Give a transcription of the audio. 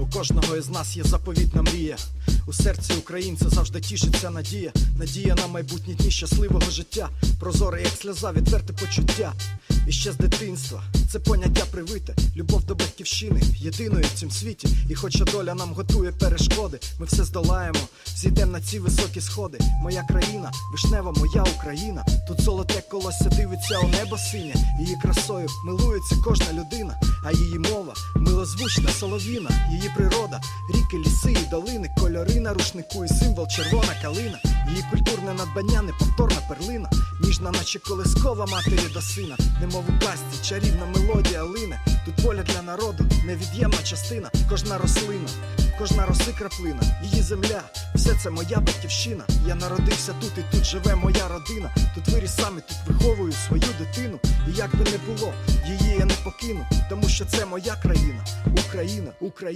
У кожного із нас є заповітна мрія. У серці українця завжди тішиться надія. Надія на майбутні дні щасливого життя. Прозоре, як сльоза, відверте почуття. І ще з дитинства це поняття привите. Любов до батьківщини, єдиної в цім світі. І хоча доля нам готує перешкоди, ми все здолаємо, зійдемо на ці високі сходи. Моя країна, вишнева моя Україна. Тут золоте колосся дивиться у небо синє. Її красою милується кожна людина, а її мова милозвучна солов'їна, її природа, ріки, ліси і долини, кольори на рушнику і символ червона калина. Її культурне надбання, неповторна перлина, ніжна, наче колискова матері до сина, немов у казці, чарівна мелодія лине. Тут воля для народу, невід'ємна частина, кожна рослина, кожна роси краплина, її земля, все це моя батьківщина. Я народився тут і тут живе моя родина. Тут виріс сам і тут виховую свою дитину. І як би не було, її я не покину, тому що це моя країна, Україна, Україна.